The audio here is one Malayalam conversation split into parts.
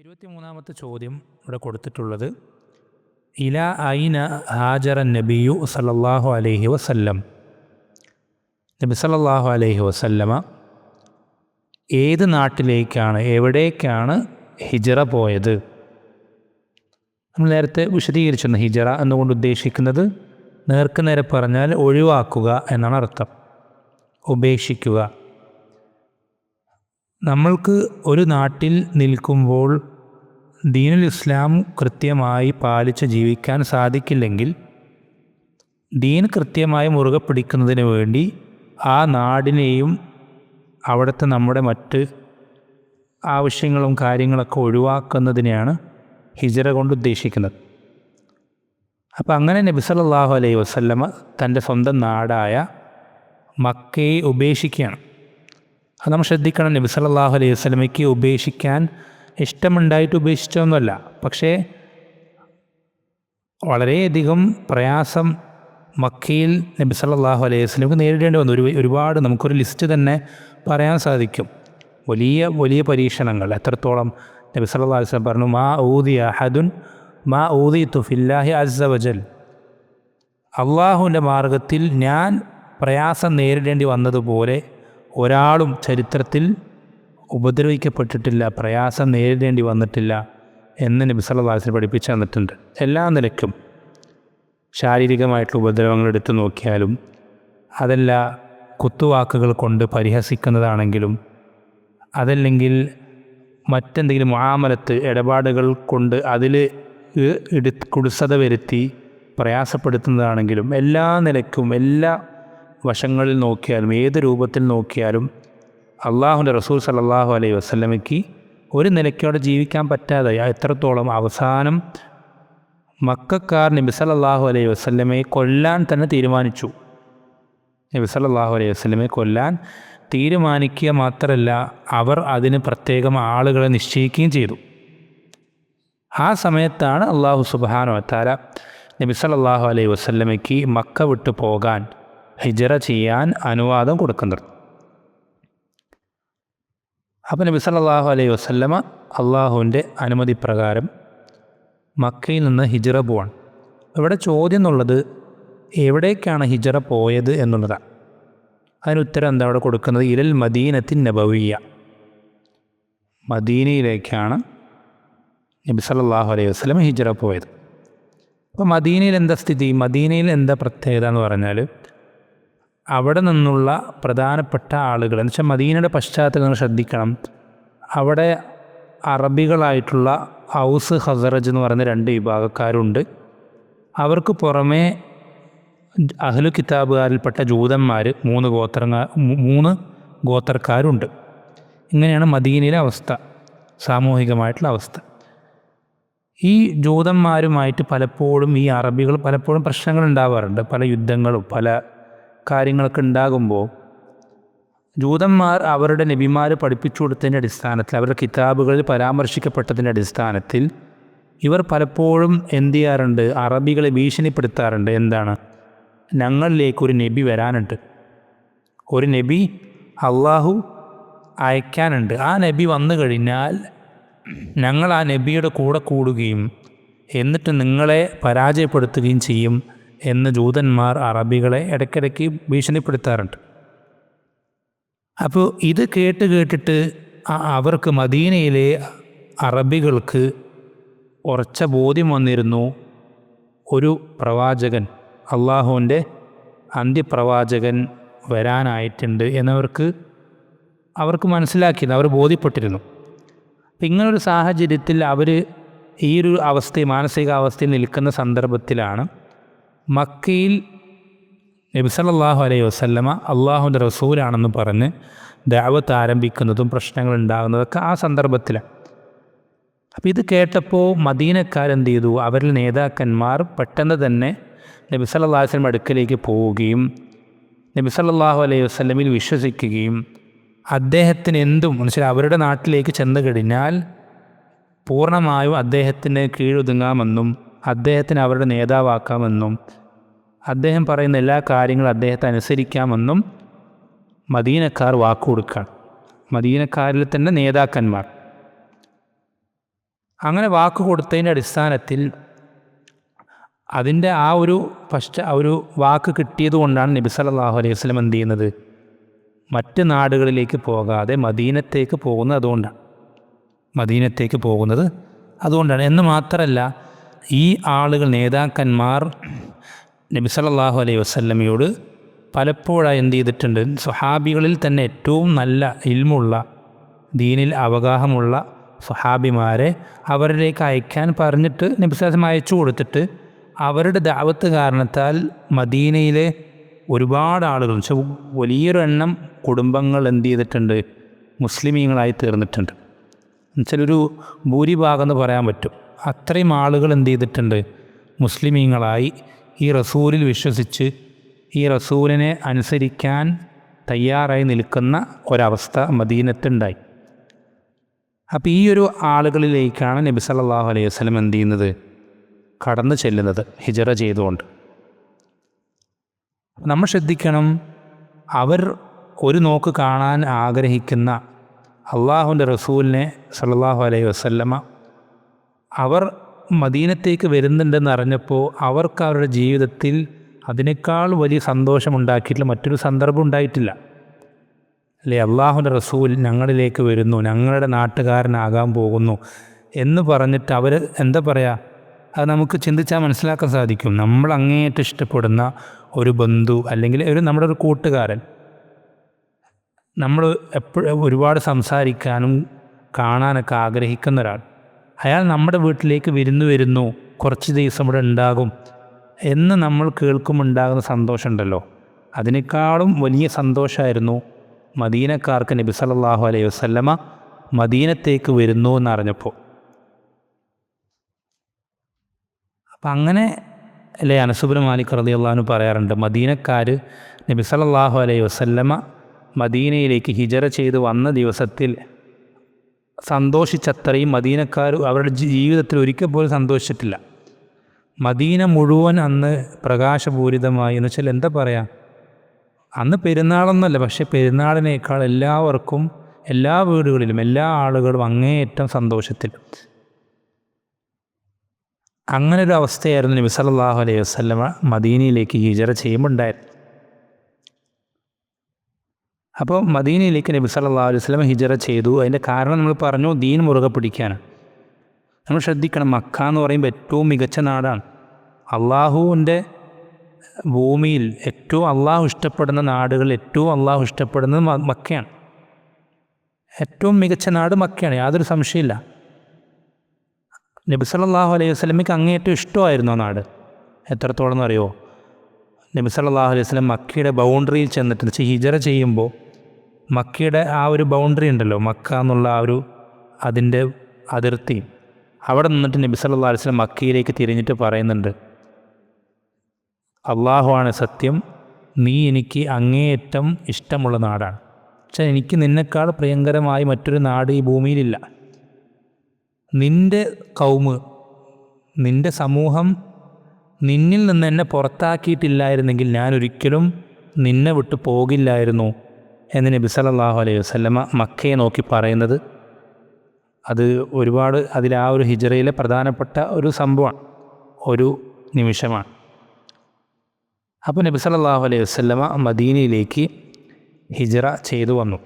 ഇരുപത്തിമൂന്നാമത്തെ ചോദ്യം ഇവിടെ കൊടുത്തിട്ടുള്ളത്. ഇല ഐന ഹാജറ നബിയു സല്ലാഹു അലൈഹി വസല്ലം. നബി സല്ലാഹു അലൈഹി വസല്ലമ ഏത് നാട്ടിലേക്കാണ് എവിടേക്കാണ് ഹിജറ പോയത്? നമ്മൾ നേരത്തെ വിശദീകരിച്ചിരുന്നു ഹിജറ എന്നുകൊണ്ട് ഉദ്ദേശിക്കുന്നത് നേർക്കുനേരെ പറഞ്ഞാൽ ഒഴിവാക്കുക എന്നാണ് അർത്ഥം. ഉപേക്ഷിക്കുക. നമ്മൾക്ക് ഒരു നാട്ടിൽ നിൽക്കുമ്പോൾ ദീനുൽ ഇസ്ലാം കൃത്യമായി പാലിച്ച് ജീവിക്കാൻ സാധിക്കില്ലെങ്കിൽ ദീൻ കൃത്യമായി മുറുകെ പിടിക്കുന്നതിന് വേണ്ടി ആ നാടിനെയും അവിടുത്തെ നമ്മുടെ മറ്റ് ആവശ്യങ്ങളും കാര്യങ്ങളൊക്കെ ഒഴിവാക്കുന്നതിനെയാണ് ഹിജറ കൊണ്ട് ഉദ്ദേശിക്കുന്നത്. അപ്പം അങ്ങനെ നബി സല്ലല്ലാഹു അലൈഹി വസല്ലമ തന്റെ സ്വന്തം നാടായ മക്കയെ ഉപേക്ഷിക്കുകയാണ്. അത് നമ്മൾ ശ്രദ്ധിക്കണം. നബി സല്ലാഹു അലൈഹി വസ്ലമയ്ക്ക് ഉപേക്ഷിക്കാൻ ഇഷ്ടമുണ്ടായിട്ട് ഉപേക്ഷിച്ചൊന്നുമല്ല പക്ഷേ വളരെയധികം പ്രയാസം മക്കയിൽ നബി സല്ലാഹു അലൈഹി വസല്ലമക്ക് നേരിടേണ്ടി വന്നു. ഒരു ഒരുപാട് നമുക്കൊരു ലിസ്റ്റ് തന്നെ പറയാൻ സാധിക്കും. വലിയ വലിയ പരീക്ഷണങ്ങൾ. എത്രത്തോളം നബി സല്ലാ വസല്ലം പറഞ്ഞു മാ ഊദി അഹദുൻ മാ ഊദി തുഫില്ലാഹി അസ്സവജൽ അള്ളാഹുവിന്റെ മാർഗത്തിൽ ഞാൻ പ്രയാസം നേരിടേണ്ടി വന്നതുപോലെ ഒരാളും ചരിത്രത്തിൽ ഉപദ്രവിക്കപ്പെട്ടിട്ടില്ല പ്രയാസം നേരിടേണ്ടി വന്നിട്ടില്ല എന്ന് നബി പഠിപ്പിച്ചു തന്നിട്ടുണ്ട്. എല്ലാ നിലയ്ക്കും ശാരീരികമായിട്ടുള്ള ഉപദ്രവങ്ങൾ എടുത്തു നോക്കിയാലും അതല്ല കുത്തുവാക്കുകൾ കൊണ്ട് പരിഹസിക്കുന്നതാണെങ്കിലും അതല്ലെങ്കിൽ മറ്റെന്തെങ്കിലും മുആമലത്ത് ഇടപാടുകൾ കൊണ്ട് അതിൽ എടു കുടുസത വരുത്തി പ്രയാസപ്പെടുത്തുന്നതാണെങ്കിലും എല്ലാ നിലയ്ക്കും എല്ലാ വശങ്ങളിൽ നോക്കിയാലും ഏത് രൂപത്തിൽ നോക്കിയാലും അള്ളാഹുന്റെ റസൂൽ സല്ലല്ലാഹു അലൈഹി വസ്ലമയ്ക്ക് ഒരു നിലയ്ക്കോടെ ജീവിക്കാൻ പറ്റാതെ എത്രത്തോളം അവസാനം മക്കാർ നബി സല്ലല്ലാഹു അലൈഹി വസല്ലമയെ കൊല്ലാൻ തന്നെ തീരുമാനിച്ചു. നബി സല്ലല്ലാഹു അലൈഹി വസല്ലമയെ കൊല്ലാൻ തീരുമാനിക്കുക മാത്രമല്ല അവർ അതിന് പ്രത്യേകം ആളുകളെ നിശ്ചയിക്കുകയും ചെയ്തു. ആ സമയത്താണ് അള്ളാഹു സുബാനോ താര നബി സല്ലല്ലാഹു അലൈഹി വസ്ലമയ്ക്ക് മക്ക വിട്ടു പോകാൻ ഹിജറ ചെയ്യാൻ അനുവാദം കൊടുക്കുന്നത്. അപ്പം നബി സല്ലല്ലാഹു അലൈഹി വസല്ലമ അള്ളാഹുവിന്റെ അനുമതി പ്രകാരം മക്കയിൽ നിന്ന് ഹിജറ പോവാണ്. ഇവിടെ ചോദ്യം എന്നുള്ളത് എവിടേക്കാണ് ഹിജറ പോയത് എന്നുള്ളതാണ്. അതിന് ഉത്തരം എന്താ അവിടെ കൊടുക്കുന്നത്? ഇരൽ മദീനത്തിൻ നബവിയ മദീനയിലേക്കാണ് നബി സല്ലല്ലാഹു അലൈഹി വസ്ലം ഹിജറ പോയത്. അപ്പോൾ മദീനയിൽ എന്താ സ്ഥിതി? മദീനയിൽ എന്താ പ്രത്യേകത എന്ന് പറഞ്ഞാൽ അവിടെ നിന്നുള്ള പ്രധാനപ്പെട്ട ആളുകൾ എന്ന് വെച്ചാൽ മദീനയുടെ പശ്ചാത്തലം ശ്രദ്ധിക്കണം. അവിടെ അറബികളായിട്ടുള്ള ഔസ് ഹസറജ് എന്ന് പറയുന്ന രണ്ട് വിഭാഗക്കാരുണ്ട്. അവർക്ക് പുറമേ അഹ്ലു കിതാബുകാരിൽപ്പെട്ട ജൂതന്മാർ മൂന്ന് ഗോത്ര മൂന്ന് ഗോത്രക്കാരുണ്ട്. ഇങ്ങനെയാണ് മദീനയിലെ അവസ്ഥ സാമൂഹികമായിട്ടുള്ള അവസ്ഥ. ഈ ജൂതന്മാരുമായിട്ട് പലപ്പോഴും ഈ അറബികൾ പലപ്പോഴും പ്രശ്നങ്ങൾ ഉണ്ടാവാറുണ്ട്. പല യുദ്ധങ്ങളും പല കാര്യങ്ങളൊക്കെ ഉണ്ടാകുമ്പോൾ ജൂതന്മാർ അവരുടെ നബിമാർ പഠിപ്പിച്ചു കൊടുത്തതിന്റെ അടിസ്ഥാനത്തിൽ അവരുടെ കിതാബുകളിൽ പരാമർശിക്കപ്പെട്ടതിന്റെ അടിസ്ഥാനത്തിൽ ഇവർ പലപ്പോഴും എന്ത് ചെയ്യാറുണ്ട്? അറബികളെ ഭീഷണിപ്പെടുത്താറുണ്ട്. എന്താണ്? ഞങ്ങളിലേക്ക് ഒരു നബി വരാനുണ്ട്. ഒരു നബി അള്ളാഹു അയക്കാനുണ്ട്. ആ നബി വന്നു കഴിഞ്ഞാൽ ഞങ്ങൾ ആ നബിയുടെ കൂടെ കൂടുകയും എന്നിട്ട് നിങ്ങളെ പരാജയപ്പെടുത്തുകയും ചെയ്യും. എന്ന് ജൂതന്മാർ അറബികളെ ഇടയ്ക്കിടയ്ക്ക് ഭീഷണിപ്പെടുത്താറുണ്ട്. അപ്പോൾ ഇത് കേട്ട് കേട്ടിട്ട് അവർക്ക് മദീനയിലെ അറബികൾക്ക് ഉറച്ച ബോധ്യം വന്നിരുന്നു. ഒരു പ്രവാചകൻ അള്ളാഹുവിന്റെ അന്ത്യപ്രവാചകൻ വരാനായിട്ടുണ്ട് എന്നവർക്ക് അവർക്ക് മനസ്സിലാക്കിയത് അവർ ബോധ്യപ്പെട്ടിരുന്നു. അപ്പം ഇങ്ങനൊരു സാഹചര്യത്തിൽ അവർ ഈ ഒരു അവസ്ഥയിൽ മാനസികാവസ്ഥയിൽ നിൽക്കുന്ന സന്ദർഭത്തിലാണ് മക്കയിൽ നബി സല്ലല്ലാഹു അലൈഹി വസല്ലമ അള്ളാഹുവിന്റെ റസൂലാണെന്ന് പറഞ്ഞ് ദാവത്ത് ആരംഭിക്കുന്നതും പ്രശ്നങ്ങൾ ഉണ്ടാകുന്നതൊക്കെ ആ സന്ദർഭത്തിലാണ്. അപ്പോൾ ഇത് കേട്ടപ്പോൾ മദീനക്കാരെന്ത് ചെയ്തു അവരിൽ നേതാക്കന്മാർ പെട്ടെന്ന് തന്നെ നബി സല്ലല്ലാഹു വസ്ലം അടുക്കലേക്ക് പോവുകയും നബി സല്ലല്ലാഹു അലൈഹി വസ്ലമിൽ വിശ്വസിക്കുകയും അദ്ദേഹത്തിന് എന്തും എന്നുവെച്ചാൽ അവരുടെ നാട്ടിലേക്ക് ചെന്ന് കഴിഞ്ഞാൽ പൂർണമായും അദ്ദേഹത്തിന് കീഴൊതുങ്ങാമെന്നും അദ്ദേഹത്തിന് അവരുടെ നേതാവാക്കാമെന്നും അദ്ദേഹം പറയുന്ന എല്ലാ കാര്യങ്ങളും അദ്ദേഹത്തെ അനുസരിക്കാമെന്നും മദീനക്കാർ വാക്കുകൊടുക്കുകയാണ് മദീനക്കാരിൽ തന്നെ നേതാക്കന്മാർ. അങ്ങനെ വാക്ക് കൊടുത്തതിന്റെ അടിസ്ഥാനത്തിൽ അതിന്റെ ആ ഒരു ഫസ്റ്റ് ആ ഒരു വാക്ക് കിട്ടിയത് കൊണ്ടാണ് നബി സല്ലല്ലാഹു അലൈഹി വസല്ലം എന്ത് ചെയ്യുന്നത്? മറ്റ് നാടുകളിലേക്ക് പോകാതെ മദീനത്തേക്ക് പോകുന്നത് അതുകൊണ്ടാണ്. മദീനത്തേക്ക് പോകുന്നത് അതുകൊണ്ടാണ്. എന്ന് മാത്രമല്ല ഈ ആളുകൾ നേതാക്കന്മാർ നബി സല്ലല്ലാഹു അലൈഹി വസല്ലമയോട് പലപ്പോഴായി എന്ത് ചെയ്തിട്ടുണ്ട്? സ്വഹാബികളിൽ തന്നെ ഏറ്റവും നല്ല ഇൽമുള്ള ദീനിൽ അവഗാഹമുള്ള സ്വഹാബിമാരെ അവരിലേക്ക് അയക്കാൻ പറഞ്ഞിട്ട് നബിസാസം അയച്ചു കൊടുത്തിട്ട് അവരുടെ ദാവത്ത് കാരണത്താൽ മദീനയിലെ ഒരുപാട് ആളുകൾ വലിയൊരു എണ്ണം കുടുംബങ്ങൾ എന്ത് ചെയ്തിട്ടുണ്ട്? മുസ്ലിമീങ്ങളായി തീർന്നിട്ടുണ്ട്. എന്നുവെച്ചാൽ ഒരു ഭൂരിഭാഗം എന്ന് പറയാൻ പറ്റും. അത്രയും ആളുകൾ എന്ത് ചെയ്തിട്ടുണ്ട്? മുസ്ലിമീങ്ങളായി ഈ റസൂലിൽ വിശ്വസിച്ച് ഈ റസൂലിനെ അനുസരിക്കാൻ തയ്യാറായി നിൽക്കുന്ന ഒരവസ്ഥ മദീനത്തുണ്ടായി. അപ്പോൾ ഈ ഒരു ആളുകളിലേക്കാണ് നബി സല്ലാഹു അലൈഹി വസ്ലം എന്ത് ചെയ്യുന്നത്? കടന്നു ചെല്ലുന്നത് ഹിജറ ചെയ്തുകൊണ്ട്. നമ്മൾ ശ്രദ്ധിക്കണം അവർ ഒരു നോക്ക് കാണാൻ ആഗ്രഹിക്കുന്ന അള്ളാഹുവിന്റെ റസൂലിനെ സല്ലാഹു അലൈഹി വസല്ലമ അവർ മദീനത്തേക്ക് വരുന്നുണ്ടെന്ന് അറിഞ്ഞപ്പോൾ അവർക്ക് അവരുടെ ജീവിതത്തിൽ അതിനേക്കാൾ വലിയ സന്തോഷമുണ്ടാക്കിയിട്ടുള്ള മറ്റൊരു സന്ദർഭം ഉണ്ടായിട്ടില്ല. അല്ലേ? അള്ളാഹുന്റെ റസൂൽ ഞങ്ങളിലേക്ക് വരുന്നു ഞങ്ങളുടെ നാട്ടുകാരനാകാൻ പോകുന്നു എന്ന് പറഞ്ഞിട്ട് അവർ എന്താ പറയുക അത് നമുക്ക് ചിന്തിച്ചാൽ മനസ്സിലാക്കാൻ സാധിക്കും. നമ്മൾ അങ്ങേയറ്റം ഇഷ്ടപ്പെടുന്ന ഒരു ബന്ധു അല്ലെങ്കിൽ ഒരു നമ്മുടെ ഒരു കൂട്ടുകാരൻ നമ്മൾ എപ്പോഴും ഒരുപാട് സംസാരിക്കാനും കാണാനൊക്കെ ആഗ്രഹിക്കുന്ന ഒരാൾ. അയാൾ നമ്മുടെ വീട്ടിലേക്ക് വിരുന്നു വരുന്നു. കുറച്ച് ദിവസം ഇവിടെ ഉണ്ടാകും എന്ന് നമ്മൾ കേൾക്കുമ്പോൾ ഉണ്ടാകുന്ന സന്തോഷമുണ്ടല്ലോ. അതിനേക്കാളും വലിയ സന്തോഷമായിരുന്നു മദീനക്കാർക്ക് നബി സല്ലല്ലാഹു അലൈഹി വസല്ലമ മദീനത്തേക്ക് വരുന്നു എന്നറിഞ്ഞപ്പോൾ അപ്പം അങ്ങനെ അല്ലേ അനസുബ്ര മാലിക് റതി അള്ളഹാനു പറയാറുണ്ട് മദീനക്കാർ നബി സല്ലല്ലാഹു അലൈഹി വസല്ലമ മദീനയിലേക്ക് ഹിജറ ചെയ്ത് വന്ന ദിവസത്തിൽ സന്തോഷിച്ചത്രയും മദീനക്കാർ അവരുടെ ജീവിതത്തിൽ ഒരിക്കൽ പോലും സന്തോഷിച്ചിട്ടില്ല. മദീന മുഴുവൻ അന്ന് പ്രകാശപൂരിതമായി എന്ന് വെച്ചാൽ എന്താ പറയുക അന്ന് പെരുന്നാളൊന്നുമല്ല പക്ഷേ പെരുന്നാളിനേക്കാൾ എല്ലാവർക്കും എല്ലാ വീടുകളിലും എല്ലാ ആളുകളും അങ്ങേയറ്റം സന്തോഷത്തിൽ. അങ്ങനൊരു അവസ്ഥയായിരുന്നു നബി അലൈഹി വസ്ലമ മദീനയിലേക്ക് ഹിജറ ചെയ്യുമ്പോൾ ഉണ്ടായത് അപ്പോൾ മദീനയിലേക്ക് നബി സല്ലാ അലൈഹി വസല്ലമ ഹിജറ ചെയ്തു. അതിന്റെ കാരണം നമ്മൾ പറഞ്ഞു ദീൻ മുറുകെ പിടിക്കാനാണ്. നമ്മൾ ശ്രദ്ധിക്കണം മക്ക എന്ന് പറയുമ്പോൾ ഏറ്റവും മികച്ച നാടാണ്. അള്ളാഹുവിന്റെ ഭൂമിയിൽ ഏറ്റവും അള്ളാഹു ഇഷ്ടപ്പെടുന്ന നാടുകൾ ഏറ്റവും അള്ളാഹു ഇഷ്ടപ്പെടുന്നത് മക്കയാണ്. ഏറ്റവും മികച്ച നാട് മക്കയാണ് യാതൊരു സംശയമില്ല. നബി സല്ലാഹു അലൈഹി വസ്ലമിക്ക് അങ്ങേയറ്റവും ഇഷ്ടമായിരുന്നു ആ നാട്. എത്രത്തോളം എന്നറിയോ നബി സല്ലല്ലാഹു അലൈഹി വസ്ലം മക്കയുടെ ബൗണ്ടറിയിൽ ചെന്നിട്ട് ഹിജറ ചെയ്യുമ്പോൾ മക്കയുടെ ആ ഒരു ബൗണ്ടറി ഉണ്ടല്ലോ മക്ക എന്നുള്ള ആ ഒരു അതിന്റെ അതിർത്തി. അവിടെ നിന്നിട്ട് നബി സല്ലല്ലാഹു അലൈഹി വസല്ലം മക്കയിലേക്ക് തിരിഞ്ഞിട്ട് പറയുന്നുണ്ട് അള്ളാഹുവാണ് സത്യം നീ എനിക്ക് അങ്ങേയറ്റം ഇഷ്ടമുള്ള നാടാണ്. പക്ഷേ എനിക്ക് നിന്നെക്കാൾ പ്രിയങ്കരമായി മറ്റൊരു നാട് ഈ ഭൂമിയിലില്ല. നിന്റെ കൗമ് നിന്റെ സമൂഹം നിന്നിൽ നിന്ന് എന്നെ പുറത്താക്കിയിട്ടില്ലായിരുന്നെങ്കിൽ ഞാൻ ഒരിക്കലും നിന്നെ വിട്ടു പോകില്ലായിരുന്നു. എന്ന് നബി സല്ലാഹു അലൈഹി വസ്ലമ മക്കയെ നോക്കി പറയുന്നത്. അത് ഒരുപാട് അതിൽ ആ ഒരു ഹിജറയിലെ പ്രധാനപ്പെട്ട ഒരു സംഭവമാണ്. ഒരു നിമിഷമാണ്. അപ്പോൾ നബി സല്ലാഹു അലൈഹി വസ്ലമ മദീനയിലേക്ക് ഹിജറ ചെയ്തു വന്നു.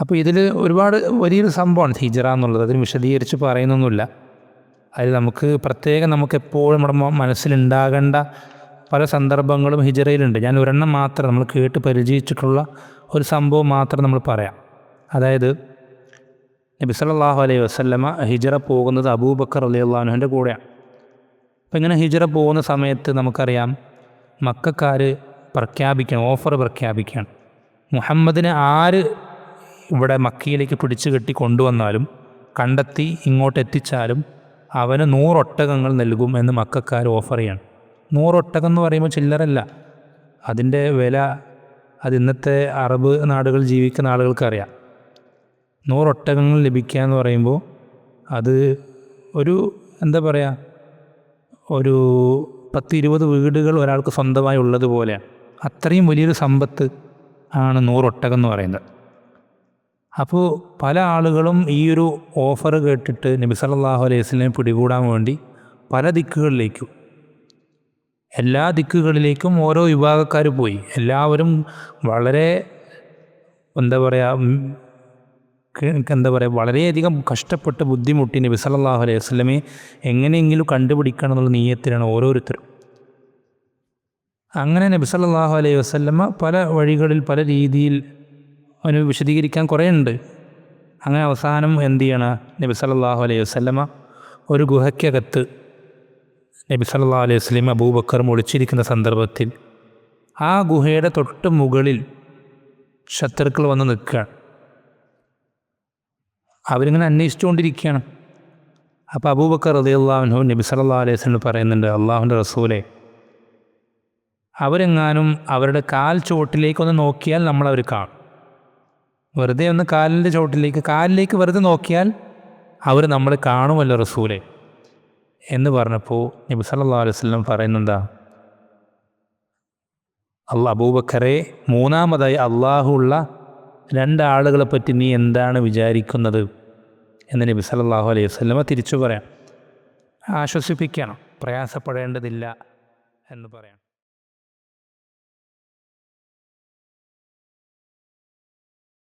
അപ്പോൾ ഇതിൽ ഒരുപാട് വലിയൊരു സംഭവമാണ് ഹിജറ എന്നുള്ളത്. അതിന് വിശദീകരിച്ച് പറയുന്നൊന്നുമില്ല. അതിൽ നമുക്ക് പ്രത്യേകം നമുക്ക് എപ്പോഴും നമ്മുടെ മനസ്സിലുണ്ടാകേണ്ട പല സന്ദർഭങ്ങളും ഹിജറയിലുണ്ട്. ഞാൻ ഒരെണ്ണം മാത്രം നമ്മൾ കേട്ട് പരിചയിച്ചിട്ടുള്ള ഒരു സംഭവം മാത്രം നമ്മൾ പറയാം. അതായത് നബി സല്ലല്ലാഹു അലൈഹി വസല്ലമ ഹിജറ പോകുന്നത് അബൂബക്കർ അലി അള്ളാഹുവിന്റെ കൂടെയാണ്. അപ്പം ഇങ്ങനെ ഹിജറ പോകുന്ന സമയത്ത് നമുക്കറിയാം മക്കാർ പ്രഖ്യാപിക്കണം ഓഫർ പ്രഖ്യാപിക്കുകയാണ് മുഹമ്മദിനെ ആര് ഇവിടെ മക്കയിലേക്ക് പിടിച്ചു കെട്ടി കൊണ്ടുവന്നാലും കണ്ടെത്തി ഇങ്ങോട്ട് എത്തിച്ചാലും അവന് നൂറൊട്ടകങ്ങൾ നൽകും എന്ന് മക്കാർ ഓഫർ ചെയ്യണം. നൂറൊട്ടകം എന്ന് പറയുമ്പോൾ ചില്ലറല്ല അതിന്റെ വില അത് ഇന്നത്തെ അറബ് നാടുകൾ ജീവിക്കുന്ന ആളുകൾക്കറിയാം. നൂറൊട്ടകങ്ങൾ ലഭിക്കുക എന്ന് പറയുമ്പോൾ അത് ഒരു എന്താ പറയുക ഒരു പത്ത് ഇരുപത് വീടുകൾ ഒരാൾക്ക് സ്വന്തമായി ഉള്ളതുപോലെയാണ് അത്രയും വലിയൊരു സമ്പത്ത് ആണ് നൂറൊട്ടകം എന്ന് പറയുന്നത്. അപ്പോൾ പല ആളുകളും ഈ ഒരു ഓഫർ കേട്ടിട്ട് നബി സല്ലല്ലാഹു അലൈഹി സ്വലിനെ പിടികൂടാൻ വേണ്ടി പല ദിക്കുകളിലേക്കും എല്ലാ ദിക്കുകളിലേക്കും ഓരോ വിഭാഗക്കാർ പോയി. എല്ലാവരും വളരെ എന്താ പറയുക എന്താ പറയുക വളരെയധികം കഷ്ടപ്പെട്ട് ബുദ്ധിമുട്ടി നബി സല്ലല്ലാഹു അലൈഹി വസ്ലമെ എങ്ങനെയെങ്കിലും കണ്ടുപിടിക്കണം എന്നുള്ള നീയത്തിലാണ് ഓരോരുത്തരും. അങ്ങനെ നബി സല്ലല്ലാഹു അലൈഹി വസല്ലമ പല വഴികളിൽ പല രീതിയിൽ അവന് വിശദീകരിക്കാൻ കുറേ ഉണ്ട് അങ്ങനെ അവസാനം എന്ത് ചെയ്യണം? നബി സല്ലല്ലാഹു അലൈഹി വസല്ലമ ഒരു ഗുഹയ്ക്കകത്ത് നബി സല്ലാ അലൈഹി വസ്ലിം അബൂബക്കറും ഒളിച്ചിരിക്കുന്ന സന്ദർഭത്തിൽ ആ ഗുഹയുടെ തൊട്ട് മുകളിൽ ശത്രുക്കൾ വന്ന് നിൽക്കുകയാണ്. അവരിങ്ങനെ അന്വേഷിച്ചുകൊണ്ടിരിക്കുകയാണ്. അപ്പോൾ അബൂബക്കർ റളിയല്ലാഹു നബി സല്ലാ അലൈഹി വസ്ലിം പറയുന്നുണ്ട് അള്ളാഹുന്റെ റസൂലെ അവരെങ്ങാനും അവരുടെ കാൽ ചുവട്ടിലേക്കൊന്ന് നോക്കിയാൽ നമ്മൾ അവർ കാണും. വെറുതെ ഒന്ന് കാലിന്റെ ചുവട്ടിലേക്ക് കാലിലേക്ക് വെറുതെ നോക്കിയാൽ അവർ നമ്മൾ കാണുമല്ലോ റസൂലെ. എന്ന് പറഞ്ഞപ്പോൾ നബി സല്ലാ അലൈഹി വസല്ലം പറയുന്നെന്താ? അല്ല അബൂബക്കറെ മൂന്നാമതായി അള്ളാഹുള്ള രണ്ടാളുകളെ പറ്റി നീ എന്താണ് വിചാരിക്കുന്നത്? എന്ന് നബി സല്ലല്ലാഹു അലൈഹി വസല്ലമ തിരിച്ചു പറയാം. ആശ്വസിപ്പിക്കണം. പ്രയാസപ്പെടേണ്ടതില്ല എന്ന് പറയാം.